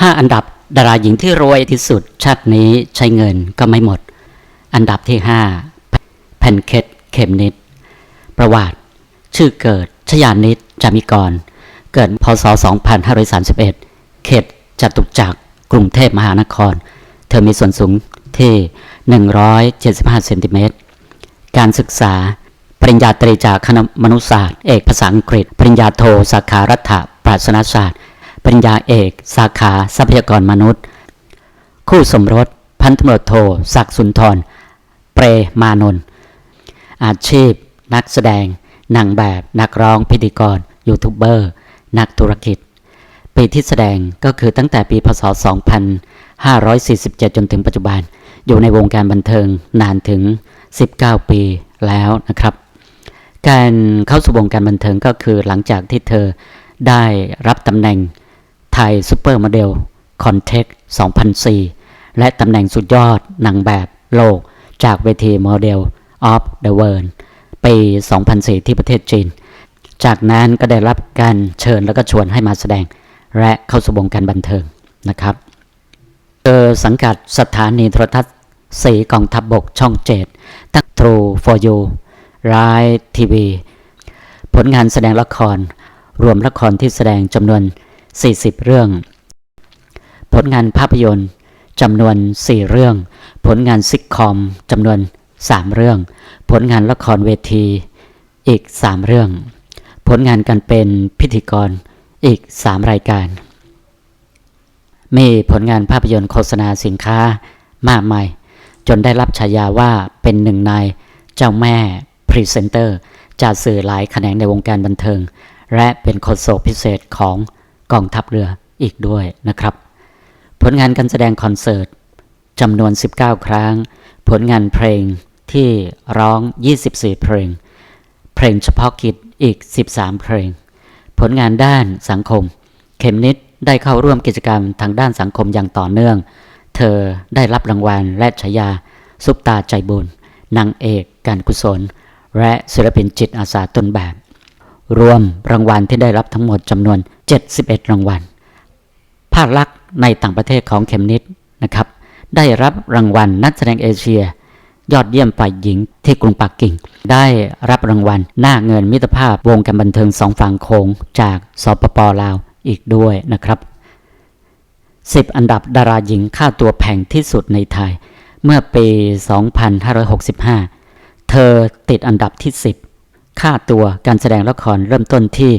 5อันดับดาราหญิงที่รวยที่สุดชาตินี้ใช้เงินก็ไม่หมด อันดับที่5แพนเค้กเข็มนิด ประวัติ ชื่อเกิดชยานิดจามิกร เกิดพศ 2531 เขตจตุจักร กรุงเทพมหานคร เธอมีส่วนสูงที่ 175 เซนติเมตร การศึกษา ปริญญาตรีจากคณะมนุษยศาสตร์ เอกภาษาอังกฤษ ปริญญาโทสาขารัฐปราศนศาสตร์ ปริญญาเอก สาขาทรัพยากรมนุษย์ คู่สมรส พันตำรวจโทศักดิ์สุนทร เปรมานนท์อาชีพ นักแสดงนางแบบ นักร้องพิธีกร ยูทูบเบอร์ นักธุรกิจ ปีที่แสดงก็คือตั้งแต่ปีพศ 2547 จนถึงปัจจุบัน อยู่ในวงการบันเทิงนานถึง 19 ปีแล้วนะครับ การเข้าสู่วงการบันเทิงก็คือหลังจากที่เธอได้รับตำแหน่ง ทยซูเปอร์โมเดลคอนเท t 2004 และตำแหน่งสุดยอดนางแบบโลกจากเวทีโมเดล of the World ปี 2004 ที่ประเทศจีน จากนั้นก็ได้รับการเชิญแล้วก็ชวนให้มาแสดง และเข้าสู่วงการบันเทิงนะครับเธอสังกัดสถานีโทรทัศน์สีกองทัพบบกช่องเจ็ดตั้ง True for You รายทีวี ผลงานแสดงละคร รวมละครที่แสดงจำนวน 40 เรื่อง ผลงานภาพยนตร์จำนวน 4 เรื่อง ผลงานซิกคอมจำนวน 3 เรื่อง ผลงานละครเวทีอีก 3 เรื่อง ผลงานการเป็นพิธีกรอีก 3 รายการ มีผลงานภาพยนตร์โฆษณาสินค้ามากมาย จนได้รับฉายาว่าเป็นหนึ่งในเจ้าแม่พรีเซนเตอร์จากสื่อหลายแขนงในวงการบันเทิง และเป็นโฆษกพิเศษของ กองทัพเรืออีกด้วยนะครับ ผลงานการแสดงคอนเสิร์ตจำนวน 19 ครั้ง ผลงานเพลงที่ร้อง 24 เพลง เพลงเฉพาะกิจอีก 13 เพลง ผลงานด้านสังคม เข็มนิดได้เข้าร่วมกิจกรรมทางด้านสังคมอย่างต่อเนื่อง เธอได้รับรางวัลและฉายาซุปตาใจบุญนางเอกการกุศล และศิลปินจิตอาสาต้นแบบ รวมรางวัลที่ได้รับทั้งหมดจำนวน 71 รางวัล ภาคลักษณ์ในต่างประเทศของเข็มนิดนะครับ ได้รับรางวัลนักแสดงเอเชีย ยอดเยี่ยมฝ่ายหญิงที่กรุงปักกิ่ง ได้รับรางวัลหน้าเงินมิตรภาพวงการบันเทิงสองฝั่งโขงจากสปปลาวอีกด้วยนะครับ 10 อันดับดาราหญิงค่าตัวแพงที่สุดในไทย เมื่อปี 2565 เธอติดอันดับที่ 10 ค่าตัวการแสดงละครเริ่มต้นที่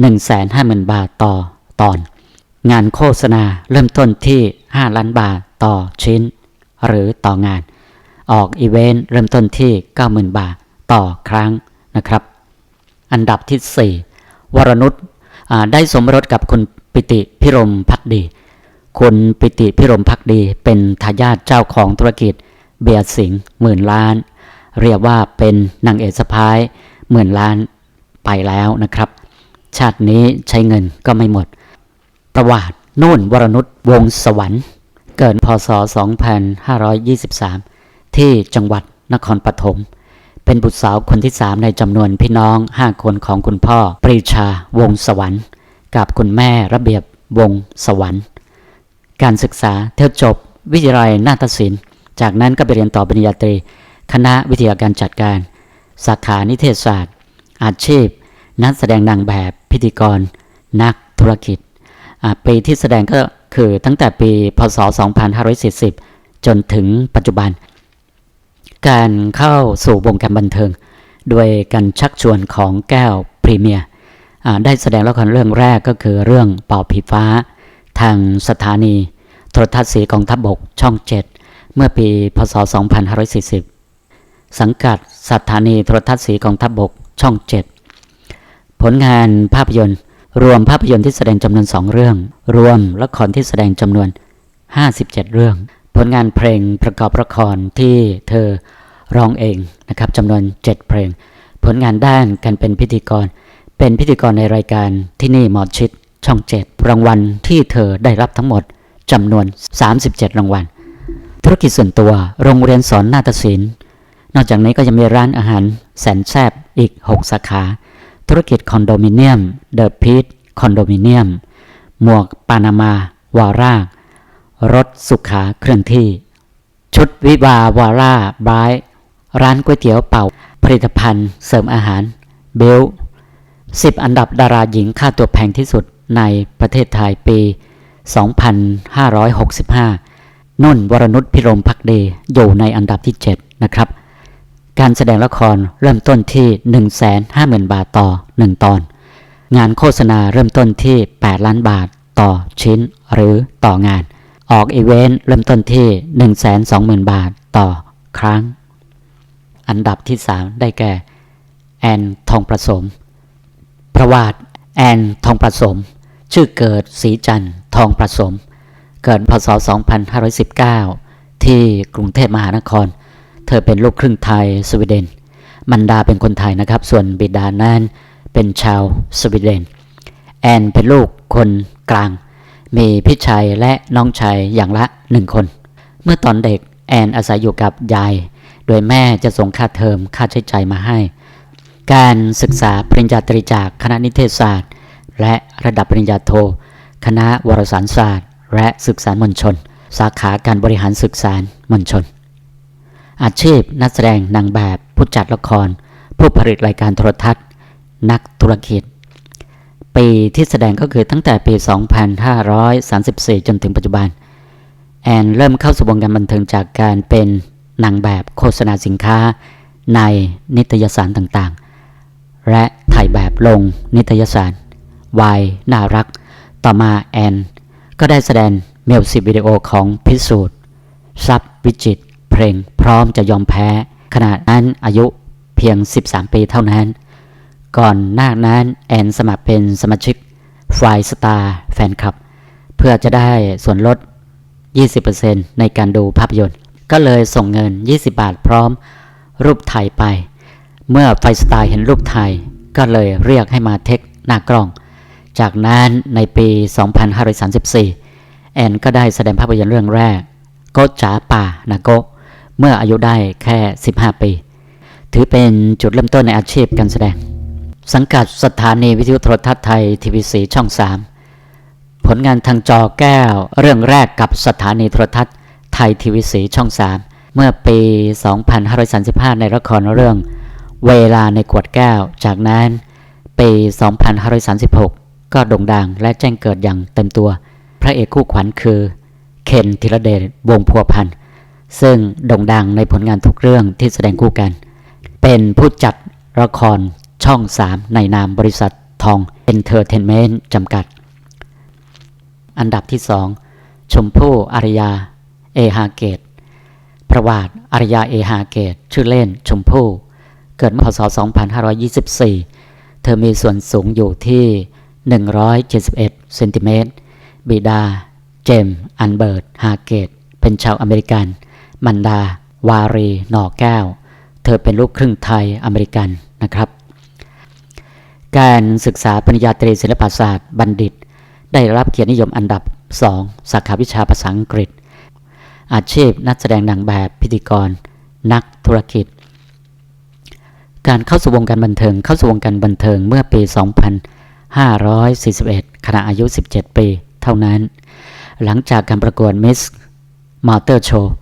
150,000 บาทต่อตอน งานโฆษณาเริ่มต้นที่ 5 ล้านบาทต่อชิ้น หรือต่องาน ออกอีเวนต์เริ่มต้นที่ 90,000 บาทต่อครั้งนะครับ อันดับที่ 4 วรนุชได้สมรสกับคุณปิติพิรมพักดี คุณปิติพิรมพักดีเป็นทายาทเจ้าของธุรกิจ เบียร์สิงห์หมื่นล้าน เรียกว่าเป็นนางเอกสะพ้ายหมื่นล้านไปแล้วนะครับ ชาตินี้ใช้เงินก็ไม่หมด ประวัตินุ่นวรนุชวงศ์สวรรค์ เกิดพศ 2523 ที่จังหวัดนครปฐม เป็นบุตรสาวคนที่สามในจำนวนพี่น้อง 5 คนของคุณพ่อ ปรีชาวงศ์สวรรค์ กับคุณแม่ระเบียบวงศ์สวรรค์ การศึกษาเธอจบ วิทยาลัยนาฏศิลป์ จากนั้นก็ไปเรียนต่อปริญญาตรี คณะวิทยาการจัดการ สาขานิเทศศาสตร์ อาชีพ นักแสดงนางแบบพิธีกร นักธุรกิจปีที่แสดงก็คือตั้งแต่ปีพศ 2540 จนถึงปัจจุบัน การเข้าสู่วงการบันเทิง โดยการชักชวนของแก้วพรีเมียร์ได้แสดงละครเรื่องแรกก็คือเรื่องเป่าผีฟ้า ทางสถานีโทรทัศน์สีกองทัพบบกช่อง 7 เมื่อปีพศ 2540 สังกัดสถานีโทรทัศน์สีกองทัพบบกช่อง 7 ผลงานภาพยนตร์ รวมภาพยนตร์ที่แสดงจำนวน 2 เรื่อง รวมละครที่แสดงจำนวน 57 เรื่อง ผลงานเพลงประกอบละครที่เธอร้องเองนะครับจำนวน 7 เพลง ผลงานด้านการเป็นพิธีกร เป็นพิธีกรในรายการที่นี่หมอชิดช่อง 7 รางวัลที่เธอได้รับทั้งหมดจำนวน 37 รางวัล ธุรกิจส่วนตัว โรงเรียนสอนนาฏศิลป์ นอกจากนี้ก็ยังมีร้านอาหารแสนแซบอีก 6 สาขา ธุรกิจคอนโดมิเนียม เดอะพีทคอนโดมิเนียม หมวกปานามาวาร่ารถสุขาเคลื่อนที่ ชุดวิวาวาร่าบรายร้านก๋วยเตี๋ยวเป่า ผลิตภัณฑ์เสริมอาหาร เบล10อันดับดาราหญิงค่าตัวแพงที่สุดในประเทศไทยปี 2565 นุ่นวรนุชพิรมพักดีอยู่ในอันดับที่ 7 นะครับ การแสดงละครเริ่มต้นที่ 150,000 บาทต่อ 1 ตอน งานโฆษณาเริ่มต้นที่ 8 ล้านบาทต่อชิ้นหรือต่องาน ออกอีเวนต์เริ่มต้นที่ 120,000 บาทต่อครั้ง อันดับที่ 3 ได้แก่ แอนทองประสม ประวัติแอนทองประสม ชื่อเกิดศรีจันทร์ทองประสม เกิดพศ 2519 ที่กรุงเทพมหานคร เธอเป็นลูกครึ่งไทยสวีเดน มันดาเป็นคนไทยนะครับ ส่วนบิดานั้นเป็นชาวสวีเดน แอนเป็นลูกคนกลาง มีพี่ชายและน้องชายอย่างละหนึ่งคน เมื่อตอนเด็กแอนอาศัยอยู่กับยาย โดยแม่จะส่งค่าเทอมค่าใช้จ่ายมาให้ การศึกษาปริญญาตรีจากคณะนิเทศศาสตร์ และระดับปริญญาโท คณะวารสารศาสตร์ และศึกษามวลชน สาขาการบริหารศึกษามวลชน อาชีพ นักแสดงนางแบบ ผู้จัดละคร ผู้ผลิตรายการโทรทัศน์ นักธุรกิจ ปีที่แสดงก็คือตั้งแต่ปี 2534 จนถึงปัจจุบัน แอนเริ่มเข้าสู่วงการบันเทิงจากการเป็นนางแบบโฆษณาสินค้า ในนิตยสารต่างๆ และถ่ายแบบลงนิตยสารวายน่ารัก ต่อมาแอน ก็ได้แสดงเมลสิกวิดีโอของพิสูจน์ซับวิจิตร พลงพร้อมจะยอมแพ้ ขณะนั้นอายุเพียง 13 ปีเท่านั้น ก่อนหน้านั้นแอนสมัครเป็นสมาชิกไฟสตาร์แฟนคลับ เพื่อจะได้ส่วนลด 20%ในการดูภาพยนตร์ ก็เลยส่งเงิน 20 บาทพร้อม รูปถ่ายไป เมื่อไฟสตาร์เห็นรูปถ่ายก็เลยเรียกให้มาเทคหน้ากล้อง จากนั้นในปี 2534 แอนก็ได้แสดงภาพยนตร์เรื่องแรก โกจ๋าป่านาโกะ เมื่ออายุได้แค่ 15 ปี ถือเป็นจุดเริ่มต้นในอาชีพการแสดง สังกัดสถานีวิทยุโทรทัศน์ไทยทีวีสีช่อง 3 ผลงานทางจอแก้วเรื่องแรกกับสถานีโทรทัศน์ไทยทีวีสีช่อง 3 เมื่อปี 2535 ในละครเรื่อง เวลาในขวดแก้ว จากนั้นปี 2536 ก็โด่งดังและแจ้งเกิดอย่างเต็มตัว พระเอกคู่ขวัญคือ เคนธีรเดชวงพัวพันธ์ ซึ่งโด่งดังในผลงานทุกเรื่องที่แสดงคู่กัน เป็นผู้จัดละครช่อง 3 ในนามบริษัททองเอนเตอร์เทนเมนต์จำกัด อันดับที่ 2 ชมพู่อารยา เอฮาเกต ประวัติอารยาเอฮาเกต ชื่อเล่นชมพู่ เกิดเมื่อพศ 2524 เธอมีส่วนสูงอยู่ที่ 171 เซนติเมตร บิดา เจม อันเบิร์ต ฮาเกต เป็นชาวอเมริกัน มันดา วารีหน่อแก้ว เธอเป็นลูกครึ่งไทยอเมริกันนะครับ การศึกษาปริญญาตรีศิลปศาสตร์บัณฑิต ได้รับเกียรตินิยมอันดับ 2 สาขาวิชาภาษาอังกฤษ อาชีพนักแสดงนางแบบพิธีกร นักธุรกิจ การเข้าสู่วงการบันเทิงเข้าสู่วงการบันเทิงเมื่อปี 2541 ขณะอายุ 17 ปี เท่านั้น หลังจากการประกวดมิสมอเตอร์โชว์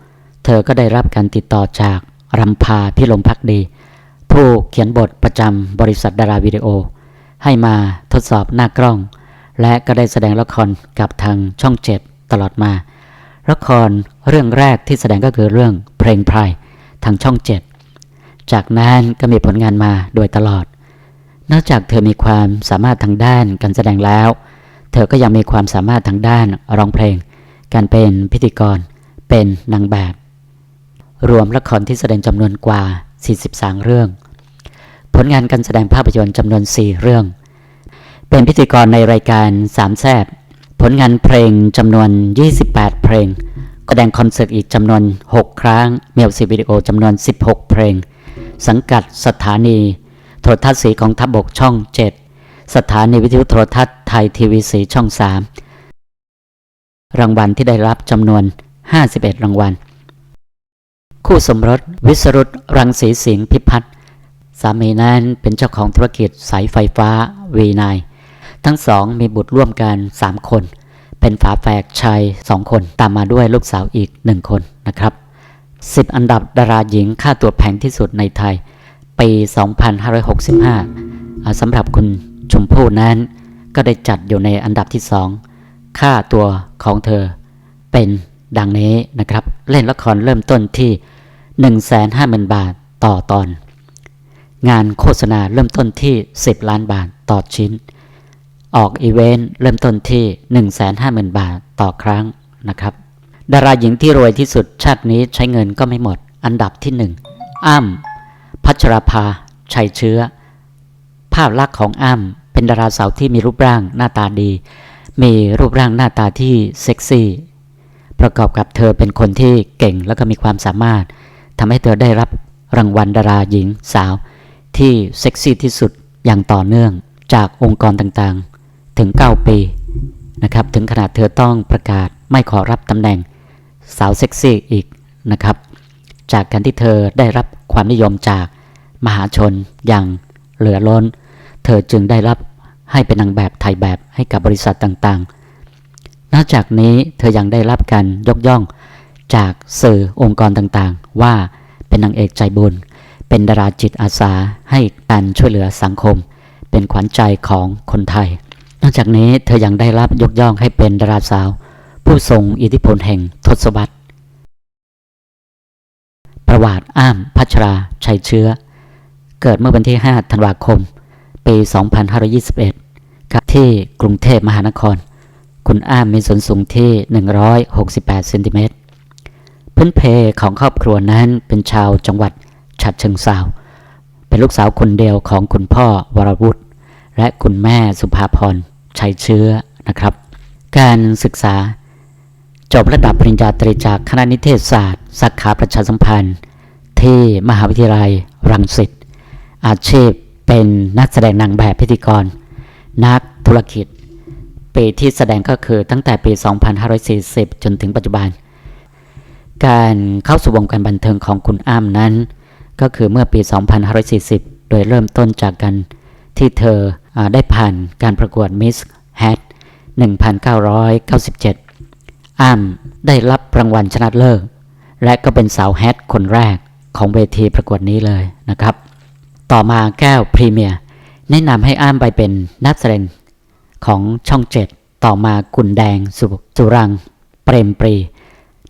เธอก็ได้รับการติดต่อจากรำพาพิลมพักดี ผู้เขียนบทประจำบริษัทดาราวิดีโอ ให้มาทดสอบหน้ากล้อง และก็ได้แสดงละครกับทางช่องเจ็ดตลอดมา ละครเรื่องแรกที่แสดงก็คือเรื่องเพลงไพรทางช่องเจ็ดจากนั้นก็มีผลงานมาโดยตลอด นอกจากเธอมีความสามารถทางด้านการแสดงแล้ว เธอก็ยังมีความสามารถทางด้านร้องเพลง การเป็นพิธีกร เป็นนางแบบ รวมละครที่แสดงจำนวนกว่า 43 เรื่อง ผลงานการแสดงภาพยนตร์จำนวน 4 เรื่อง เป็นพิธีกรในรายการสามแซบผลงานเพลงจำนวน 28 เพลง แสดงคอนเสิร์ตอีกจำนวน 6 ครั้งเมลสิวิดีโอจำนวน 16 เพลง สังกัดสถานี โทรทัศน์สีของทัพบกช่อง 7 สถานีวิทยุโทรทัศน์ไทยทีวีสีช่อง 3 รางวัลที่ได้รับจำนวน 51 รางวัล คู่สมรสวิสรุตรังสีสิงพิพัฒน์สามีนั้นเป็นเจ้าของธุรกิจสายไฟฟ้าวีนายทั้งสองมีบุตรร่วมกัน 3 คน เป็นฝาแฝดชายสองคน ตามมาด้วยลูกสาวอีกหนึ่งคนนะครับ 10 อันดับดาราหญิงค่าตัวแพงที่สุดในไทย ปี 2565อ่าสำหรับคุณชมพู่นั้น ก็ได้จัดอยู่ในอันดับที่2ค่าตัวของเธอเป็นดังนี้นะครับ เล่นละครเริ่มต้นที่ 150,000 บาทต่อตอน งานโฆษณาเริ่มต้นที่ 10 ล้านบาทต่อชิ้น ออกอีเวนต์เริ่มต้นที่ 150,000 บาทต่อครั้งนะครับ ดาราหญิงที่รวยที่สุดชาตินี้ใช้เงินก็ไม่หมด อันดับที่ 1 อ้ำพัชราภา ชัยเชื้อ ภาพลักษณ์ของอ้ำเป็นดาราสาวที่มีรูปร่างหน้าตาดี มีรูปร่างหน้าตาที่เซ็กซี่ประกอบกับเธอเป็นคนที่เก่งแล้วก็มีความสามารถ ทำให้เธอได้รับรางวัลดาราหญิงสาว ที่เซ็กซี่ที่สุดอย่างต่อเนื่องจากองค์กรต่างๆ ถึง 9 ปีนะครับ ถึงขนาดเธอต้องประกาศไม่ขอรับตำแหน่งสาวเซ็กซี่อีกนะครับ จากการที่เธอได้รับความนิยมจากมหาชนอย่างเหลือล้น เธอจึงได้รับให้เป็นนางแบบถ่ายแบบให้กับบริษัทต่างๆ นอกจากนี้เธอยังได้รับการยกย่อง จากสื่อองค์กรต่างๆ ว่าเป็นนางเอกใจบุญ เป็นดาราจิตอาสาให้การช่วยเหลือสังคม เป็นขวัญใจของคนไทย นอกจากนี้เธอยังได้รับยกย่องให้เป็นดาราสาว ผู้ทรงอิทธิพลแห่งทศวรรษ ประวัติอ้ามพัชราชัยเชื้อ เกิดเมื่อวันที่ 5 ธันวาคม ปี 2521ครับที่กรุงเทพมหานคร คุณอ้ามมีส่วนสูงที่ 168เซนติเมตร พื้นเพของครอบครัวนั้นเป็นชาวจังหวัดฉะเชิงเซาเป็นลูกสาวคนเดียวของคุณพ่อวรวุฒิและคุณแม่สุภาพรชัยเชื้อนะครับ การศึกษา จบระดับปริญญาตรีจากคณะนิเทศศาสตร์สาขาประชาสัมพันธ์ ที่มหาวิทยาลัยรังสิตอาชีพเป็นนักแสดงนางแบบพิธีกร นักธุรกิจ ปีที่แสดงก็คือตั้งแต่ปี 2540 จนถึงปัจจุบัน การเข้าสู่วงการบันเทิงของคุณอ้ำนั้น ก็คือเมื่อปี 2540 โดยเริ่มต้นจากกันที่เธออได้ผ่านการประกวด Miss Hat 1997 อ้ำได้รับรางวัลชนะเลิศและก็เป็นสาวแฮทคนแรกของเวทีประกวดนี้เลยนะครับ ต่อมาแก้วพรีเมียร์แนะนำให้อ้ำไปเป็นนักแสดงของช่องเจ็ดต่อมากุนแดงสสุรัง เปรมปรี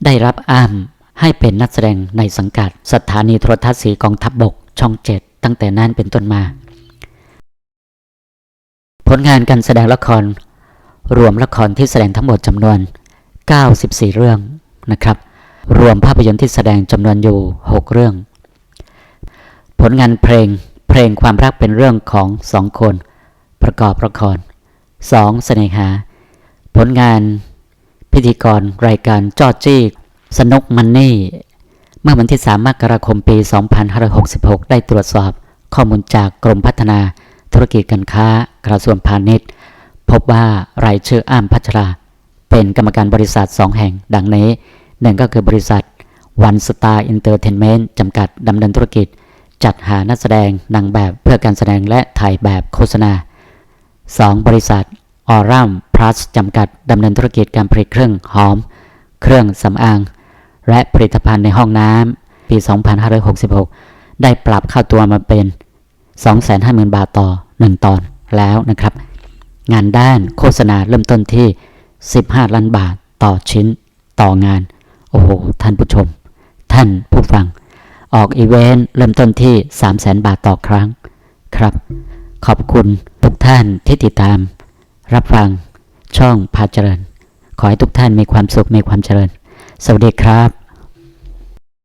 ได้รับอ้ำให้เป็นนักแสดงในสังกัด สถานีโทรทัศน์สีกองทัพบบกช่องเจ็ดตั้งแต่นั้นเป็นต้นมา ผลงานการแสดงละคร รวมละครที่แสดงทั้งหมดจำนวน 94 เรื่องนะครับ รวมภาพยนตร์ที่แสดงจำนวนอยู่ 6 เรื่อง ผลงานเพลงเพลงความรักเป็นเรื่องของสองคน ประกอบละคร 2. เสน่หา ผลงาน พิธีกรรายการจอจี้สนุกมันนี่ เมื่อวันที่ 3 มกราคมปี 2566 ได้ตรวจสอบข้อมูลจากกรมพัฒนาธุรกิจการค้ากระทรวงพาณิชย์ พบว่ารายชื่ออ้ามพัชรา เป็นกรรมการบริษัท 2 แห่ง ดังนี้หนึ่งก็คือบริษัท One Star Entertainment จำกัดดำเนินธุรกิจ จัดหานักแสดงนางแบบเพื่อการแสดงและถ่ายแบบโฆษณา 2. บริษัท ออรัมพลัสจำกัดดำเนินธุรกิจการผลิตเครื่องหอม เครื่องสำอาง และผลิตภัณฑ์ในห้องน้ำปี 2566 ได้ปรับค่าตัวมาเป็น 250,000 บาทต่อ 1 ตอนแล้วนะครับ งานด้านโฆษณาเริ่มต้นที่ 15 ล้านบาทต่อชิ้นต่องาน โอ้โห ท่านผู้ชม ท่านผู้ฟัง ออกอีเวนต์เริ่มต้นที่ 3 0 0 0 0 0 บาทต่อครั้งครับ ขอบคุณทุกท่านที่ติดตาม รับฟังช่องพาเจริญ ขอให้ทุกท่านมีความสุขมีความเจริญ สวัสดีครับ